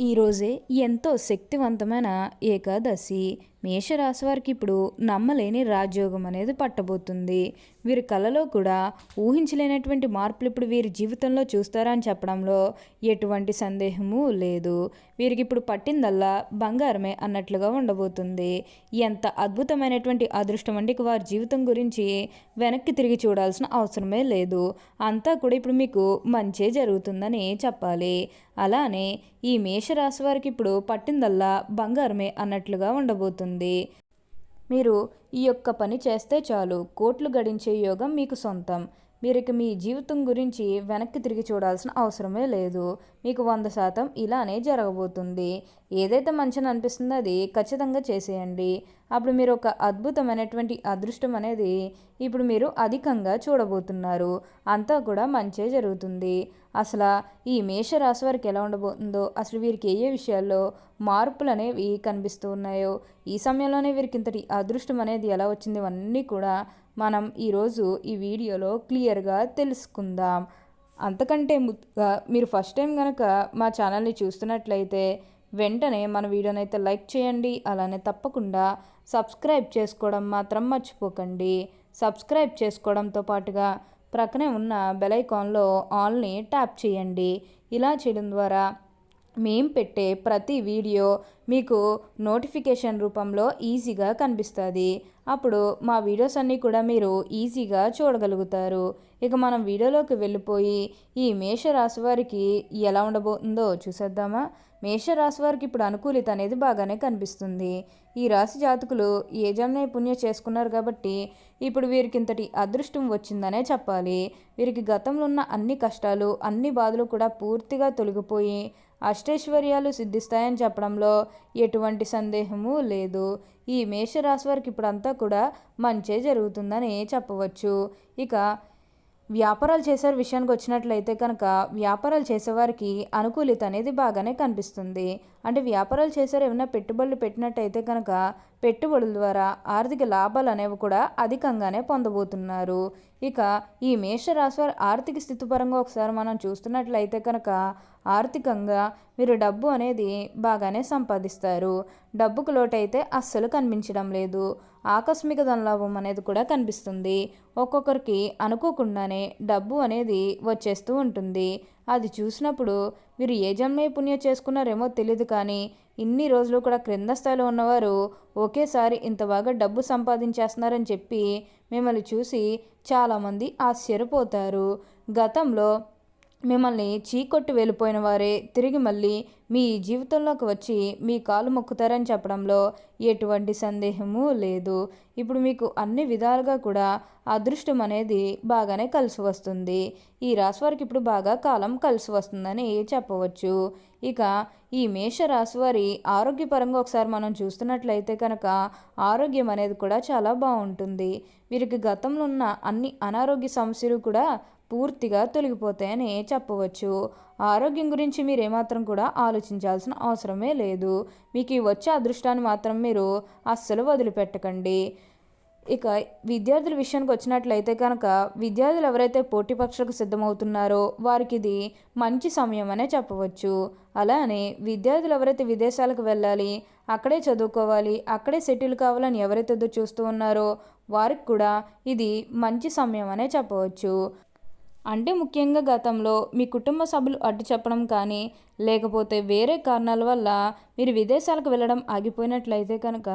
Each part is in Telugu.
ఈరోజే ఎంతో శక్తివంతమైన ఏకాదశి. మేషరాశి వారికి ఇప్పుడు నమ్మలేని రాజయోగం అనేది పట్టబోతుంది. వీరి కళలో కూడా ఊహించలేనటువంటి మార్పులు ఇప్పుడు వీరి జీవితంలో చూస్తారని చెప్పడంలో ఎటువంటి సందేహము లేదు. వీరికి ఇప్పుడు పట్టిందల్లా బంగారమే అన్నట్లుగా ఉండబోతుంది. ఎంత అద్భుతమైనటువంటి అదృష్టం అంటే వారి జీవితం గురించి వెనక్కి తిరిగి చూడాల్సిన అవసరమే లేదు. అంతా కూడా ఇప్పుడు మీకు మంచే జరుగుతుందని చెప్పాలి. అలానే ఈ మేషరాశి వారికి ఇప్పుడు పట్టిందల్లా బంగారమే అన్నట్లుగా ఉండబోతుంది. మీరు ఈ యొక్క పని చేస్తే చాలు. కోట్లు గడించే యోగం మీకు సొంతం. మీరు ఇక మీ జీవితం గురించి వెనక్కి తిరిగి చూడాల్సిన అవసరమే లేదు. మీకు వంద శాతం ఇలానే జరగబోతుంది. ఏదైతే మంచిని అనిపిస్తుందో అది ఖచ్చితంగా చేసేయండి. అప్పుడు మీరు ఒక అద్భుతమైనటువంటి అదృష్టం అనేది ఇప్పుడు మీరు అధికంగా చూడబోతున్నారు. అంతా కూడా మంచే జరుగుతుంది. అసలు ఈ మేషరాశి వారికి ఎలా ఉండబోతుందో అసలు వీరికి ఏ ఏ విషయాల్లో మార్పులు అనేవి కనిపిస్తూ ఉన్నాయో ఈ సమయంలోనే వీరికి ఇంతటి అదృష్టం అనేది ఎలా వచ్చింది ఇవన్నీ కూడా మనం ఈరోజు ఈ వీడియోలో క్లియర్గా తెలుసుకుందాం. అంతకంటే ముందుగా మీరు ఫస్ట్ టైం కనుక మా ఛానల్ని చూస్తున్నట్లయితే వెంటనే మన వీడియోని అయితే లైక్ చేయండి అలానే తప్పకుండా సబ్స్క్రైబ్ చేసుకోవడం మాత్రం మర్చిపోకండి. సబ్స్క్రైబ్ చేసుకోవడంతో పాటుగా ప్రక్కనే ఉన్న బెలైకాన్లో ఆల్ని ట్యాప్ చేయండి. ఇలా చేయడం ద్వారా మేము పెట్టే ప్రతి వీడియో మీకు నోటిఫికేషన్ రూపంలో ఈజీగా కనిపిస్తుంది. అప్పుడు మా వీడియోస్ అన్నీ కూడా మీరు ఈజీగా చూడగలుగుతారు. ఇక మనం వీడియోలోకి వెళ్ళిపోయి ఈ మేషరాశి వారికి ఎలా ఉండబోతుందో చూసేద్దామా? మేషరాశి వారికి ఇప్పుడు అనుకూలిత అనేది బాగానే కనిపిస్తుంది. ఈ రాశి జాతకులు ఏ నైపుణ్యం చేసుకున్నారు కాబట్టి ఇప్పుడు వీరికి ఇంతటి అదృష్టం వచ్చిందనే చెప్పాలి. వీరికి గతంలో ఉన్న అన్ని కష్టాలు అన్ని బాధలు కూడా పూర్తిగా తొలగిపోయి అష్టైశ్వర్యాలు సిద్ధిస్తాయని చెప్పడంలో ఎటువంటి సందేహము లేదు. ఈ మేషరాశి వారికి ఇప్పుడంతా కూడా మంచే జరుగుతుందని చెప్పవచ్చు. ఇక వ్యాపారాలు చేసే విషయానికి వచ్చినట్లయితే కనుక వ్యాపారాలు చేసేవారికి అనుకూలిత అనేది బాగానే కనిపిస్తుంది. అంటే వ్యాపారాలు చేసారు ఏమైనా పెట్టుబడులు పెట్టినట్టయితే కనుక పెట్టుబడుల ద్వారా ఆర్థిక లాభాలు అనేవి కూడా అధికంగానే పొందబోతున్నారు. ఇక ఈ మేషరాశి వారి ఆర్థిక స్థితి పరంగా ఒకసారి మనం చూస్తున్నట్లయితే కనుక ఆర్థికంగా మీరు డబ్బు అనేది బాగానే సంపాదిస్తారు. డబ్బుకు లోటైతే అస్సలు కనిపించడం లేదు. ఆకస్మిక ధనలాభం అనేది కూడా కనిపిస్తుంది. ఒక్కొక్కరికి అనుకోకుండానే డబ్బు అనేది వచ్చేస్తూ ఉంటుంది. అది చూసినప్పుడు మీరు ఏ జన్మే పుణ్య చేసుకున్నారేమో తెలియదు కానీ ఇన్ని రోజులు కూడా క్రింద స్థాయిలో ఉన్నవారు ఒకేసారి ఇంత బాగా డబ్బు సంపాదించేస్తున్నారని చెప్పి మిమ్మల్ని చూసి చాలామంది ఆశ్చర్యపోతారు. గతంలో మిమ్మల్ని చీకొట్టి వెళ్ళిపోయిన వారే తిరిగి మళ్ళీ మీ జీవితంలోకి వచ్చి మీ కాలు మొక్కుతారని చెప్పడంలో ఎటువంటి సందేహము లేదు. ఇప్పుడు మీకు అన్ని విధాలుగా కూడా అదృష్టం అనేది బాగానే కలిసి వస్తుంది. ఈ రాశి వారికి ఇప్పుడు బాగా కాలం కలిసి వస్తుందని చెప్పవచ్చు. ఇక ఈ మేష రాశి వారి ఆరోగ్యపరంగా ఒకసారి మనం చూస్తున్నట్లయితే కనుక ఆరోగ్యం అనేది కూడా చాలా బాగుంటుంది. వీరికి గతంలో ఉన్న అన్ని అనారోగ్య సమస్యలు కూడా పూర్తిగా తొలగిపోతాయని చెప్పవచ్చు. ఆరోగ్యం గురించి మీరు ఏమాత్రం కూడా ఆలోచించాల్సిన అవసరమే లేదు. మీకు వచ్చే అదృష్టాన్ని మాత్రం మీరు అస్సలు వదిలిపెట్టకండి. ఇక విద్యార్థుల విషయానికి వచ్చినట్లయితే కనుక విద్యార్థులు ఎవరైతే పోటీ పక్షులకు సిద్ధమవుతున్నారో వారికి ఇది మంచి సమయం అనే చెప్పవచ్చు. అలానే విద్యార్థులు ఎవరైతే విదేశాలకు వెళ్ళాలి అక్కడే చదువుకోవాలి అక్కడే సెటిల్ కావాలని ఎవరైతే చూస్తూ ఉన్నారో వారికి కూడా ఇది మంచి సమయం అనే చెప్పవచ్చు. అంటే ముఖ్యంగా గతంలో మీ కుటుంబ సభ్యులు అడ్డు చెప్పడం కానీ లేకపోతే వేరే కారణాల వల్ల మీరు విదేశాలకు వెళ్ళడం ఆగిపోయినట్లయితే కనుక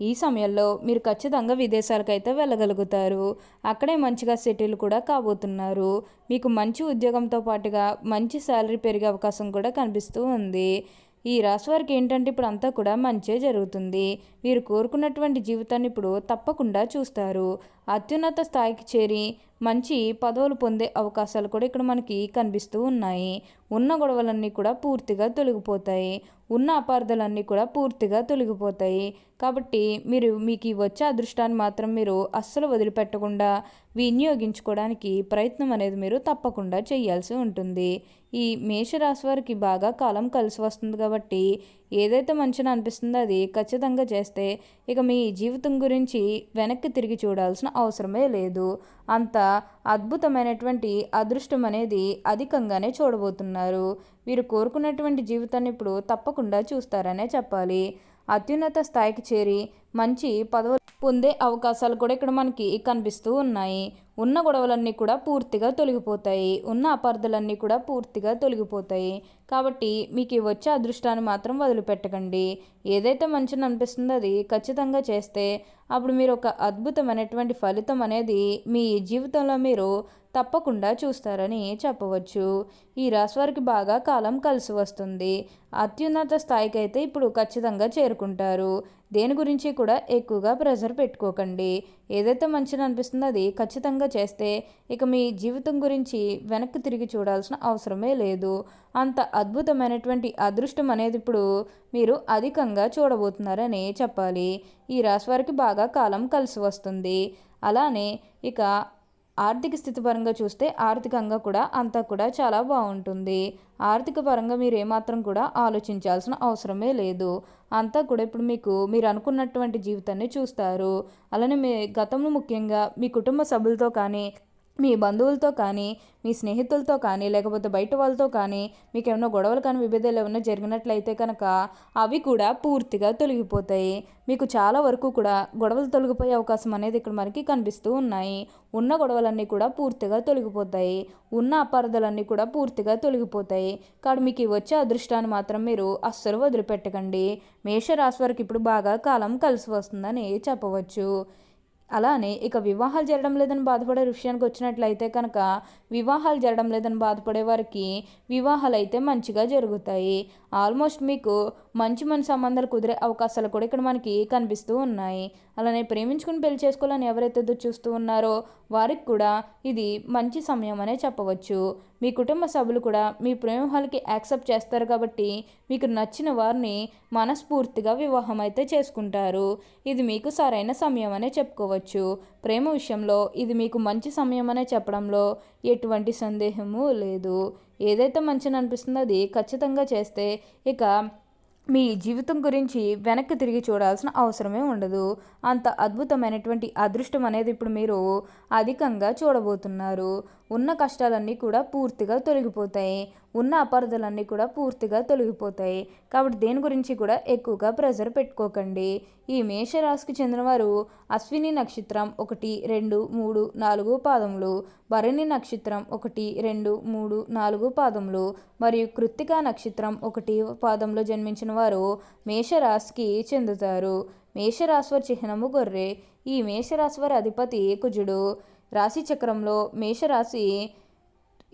ఈ సమయంలో మీరు ఖచ్చితంగా విదేశాలకు అయితే వెళ్ళగలుగుతారు. అక్కడే మంచిగా సెటిల్ కూడా కాబోతున్నారు. మీకు మంచి ఉద్యోగంతో పాటుగా మంచి శాలరీ పెరిగే అవకాశం కూడా కనిపిస్తూ ఉంది. ఈ రాశి వారికి ఏంటంటే ఇప్పుడు అంతా కూడా మంచే జరుగుతుంది. మీరు కోరుకున్నటువంటి జీవితాన్ని ఇప్పుడు తప్పకుండా చూస్తారు. అత్యున్నత స్థాయికి చేరి మంచి పదవులు పొందే అవకాశాలు కూడా ఇక్కడ మనకి కనిపిస్తూ ఉన్నాయి. ఉన్న గొడవలన్నీ కూడా పూర్తిగా తొలగిపోతాయి. ఉన్న అపార్థలన్నీ కూడా పూర్తిగా తొలగిపోతాయి. కాబట్టి మీరు మీకు వచ్చే అదృష్టాన్ని మాత్రం మీరు అస్సలు వదిలిపెట్టకుండా వినియోగించుకోవడానికి ప్రయత్నం అనేది మీరు తప్పకుండా చేయాల్సి ఉంటుంది. ఈ మేషరాశి వారికి బాగా కాలం కలిసి వస్తుంది కాబట్టి ఏదైతే మంచిగా అనిపిస్తుందో అది ఖచ్చితంగా చేస్తే ఇక మీ జీవితం గురించి వెనక్కి తిరిగి చూడాల్సిన అవసరమే లేదు. అంత అద్భుతమైనటువంటి అదృష్టం అనేది అధికంగానే చూడబోతున్నారు. వీరు కోరుకున్నటువంటి జీవితాన్ని ఇప్పుడు తప్పకుండా చూస్తారనే చెప్పాలి. అత్యున్నత స్థాయికి చేరి మంచి పదవులు పొందే అవకాశాలు కూడా ఇక్కడ మనకి కనిపిస్తూ ఉన్నాయి. ఉన్న గొడవలన్నీ కూడా పూర్తిగా తొలగిపోతాయి. ఉన్న అపార్థలన్నీ కూడా పూర్తిగా తొలగిపోతాయి. కాబట్టి మీకు వచ్చే అదృష్టాన్ని మాత్రం వదిలిపెట్టకండి. ఏదైతే మంచిని అనిపిస్తుందో అది ఖచ్చితంగా చేస్తే అప్పుడు మీరు ఒక అద్భుతమైనటువంటి ఫలితం అనేది మీ జీవితంలో మీరు తప్పకుండా చూస్తారని చెప్పవచ్చు. ఈ రాశి వారికి బాగా కాలం కలిసి వస్తుంది. అత్యున్నత స్థాయికి అయితే ఇప్పుడు ఖచ్చితంగా చేరుకుంటారు. దేని గురించి కూడా ఎక్కువగా ప్రెషర్ పెట్టుకోకండి. ఏదైతే మంచిది అనిపిస్తుందో అది ఖచ్చితంగా చేస్తే ఇక మీ జీవితం గురించి వెనక్కి తిరిగి చూడాల్సిన అవసరమే లేదు. అంత అద్భుతమైనటువంటి అదృష్టం అనేది ఇప్పుడు మీరు అధికంగా చూడబోతున్నారని చెప్పాలి. ఈ రాశి వారికి బాగా కాలం కలిసి వస్తుంది. అలానే ఇక ఆర్థిక స్థితి పరంగా చూస్తే ఆర్థికంగా కూడా అంతా కూడా చాలా బాగుంటుంది. ఆర్థిక పరంగా మీరు ఏమాత్రం కూడా ఆలోచించాల్సిన అవసరమే లేదు. అంతా కూడా ఇప్పుడు మీకు మీరు అనుకున్నటువంటి జీవితాన్ని చూస్తారు. అలానే మీ గతంలో ముఖ్యంగా మీ కుటుంబ సభ్యులతో కానీ మీ బంధువులతో కానీ మీ స్నేహితులతో కానీ లేకపోతే బయట వాళ్ళతో కానీ మీకు ఏమైనా గొడవలు కానీ విభేదాలు ఏమైనా జరిగినట్లయితే కనుక అవి కూడా పూర్తిగా తొలగిపోతాయి. మీకు చాలా వరకు కూడా గొడవలు తొలగిపోయే అవకాశం అనేది ఇక్కడ మనకి కనిపిస్తూ ఉన్నాయి. ఉన్న గొడవలన్నీ కూడా పూర్తిగా తొలగిపోతాయి. ఉన్న అపార్థాలన్నీ కూడా పూర్తిగా తొలగిపోతాయి. కాబట్టి మీకు వచ్చే అదృష్టాన్ని మాత్రం మీరు అస్సలు వదిలిపెట్టకండి. మేషరాశి వారికి ఇప్పుడు బాగా కాలం కలిసి వస్తుందని చెప్పవచ్చు. అలానే ఇక వివాహాలు జరగడం లేదని బాధపడే విషయానికి వచ్చినట్లయితే కనుక వివాహాలు జరగడం లేదని బాధపడే వారికి వివాహాలు అయితే మంచిగా జరుగుతాయి. ఆల్మోస్ట్ మీకు మంచి మంచి సంబంధాలు కుదిరే అవకాశాలు కూడా ఇక్కడ మనకి కనిపిస్తూ ఉన్నాయి. అలానే ప్రేమించుకుని పెళ్ళి చేసుకోవాలని ఎవరైతే చూస్తూ ఉన్నారో వారికి కూడా ఇది మంచి సమయం అనే చెప్పవచ్చు. మీ కుటుంబ సభ్యులు కూడా మీ ప్రేమహాలకి యాక్సెప్ట్ చేస్తారు కాబట్టి మీకు నచ్చిన వారిని మనస్ఫూర్తిగా వివాహం అయితే చేసుకుంటారు. ఇది మీకు సరైన సమయం అనే చెప్పుకోవచ్చు. ప్రేమ విషయంలో ఇది మీకు మంచి సమయం అనే చెప్పడంలో ఎటువంటి సందేహము లేదు. ఏదైతే మంచిని అనిపిస్తుందో అది ఖచ్చితంగా చేస్తే ఇక మీ జీవితం గురించి వెనక్కి తిరిగి చూడాల్సిన అవసరమే ఉండదు. అంత అద్భుతమైనటువంటి అదృష్టం అనేది ఇప్పుడు మీరు అధికంగా చూడబోతున్నారు. ఉన్న కష్టాలన్నీ కూడా పూర్తిగా తొలగిపోతాయి. ఉన్న అపార్థలన్నీ కూడా పూర్తిగా తొలగిపోతాయి. కాబట్టి దేని గురించి కూడా ఎక్కువగా ప్రెజర్ పెట్టుకోకండి. ఈ మేషరాశికి చెందినవారు అశ్విని నక్షత్రం ఒకటి రెండు మూడు నాలుగు పాదములు భరణి నక్షత్రం ఒకటి రెండు మూడు నాలుగు పాదములు మరియు కృత్తికా నక్షత్రం ఒకటి పాదంలో జన్మించిన వారు మేషరాశికి చెందుతారు. మేషరాశ్వర చిహ్నము గొర్రె. ఈ మేషరాశ్వర అధిపతి కుజుడు. రాశి చక్రంలో మేషరాశి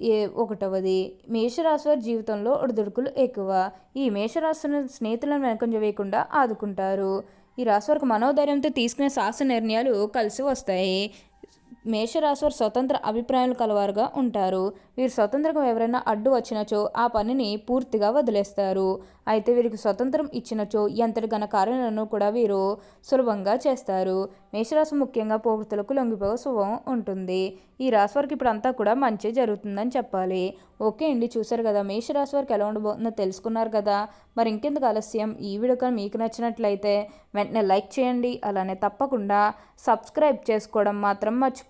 ఏ ఒకటవది మేషరాశి వారి జీవితంలో ఒడిదుడుకులు ఎక్కువ. ఈ మేషరాశిని స్నేహితులను వెనకంజ వేయకుండా ఆదుకుంటారు. ఈ రాశి వారికి మనోధైర్యంతో తీసుకునే సాహస నిర్ణయాలు కలిసి వస్తాయి. మేషరాశి వారు స్వతంత్ర అభిప్రాయాలు కలవారుగా ఉంటారు. వీరు స్వతంత్రంగా ఎవరైనా అడ్డు వచ్చినచో ఆ పనిని పూర్తిగా వదిలేస్తారు. అయితే వీరికి స్వతంత్రం ఇచ్చినచో ఎంతటి ఘన కార్యాలను కూడా వీరు సులభంగా చేస్తారు. మేషరాశి ముఖ్యంగా పోగుతులకు లొంగిపోయే శుభం ఉంటుంది. ఈ రాశి వారికి ఇప్పుడు అంతా కూడా మంచి జరుగుతుందని చెప్పాలి. ఓకే అండి చూశారు కదా మేషరాశి వారికి ఎలా ఉండబోతుందో తెలుసుకున్నారు కదా. మరి ఇంకెందుకు ఆలస్యం? ఈ వీడియో మీకు నచ్చినట్లయితే వెంటనే లైక్ చేయండి. అలానే తప్పకుండా సబ్స్క్రైబ్ చేసుకోవడం మాత్రం మర్చిపో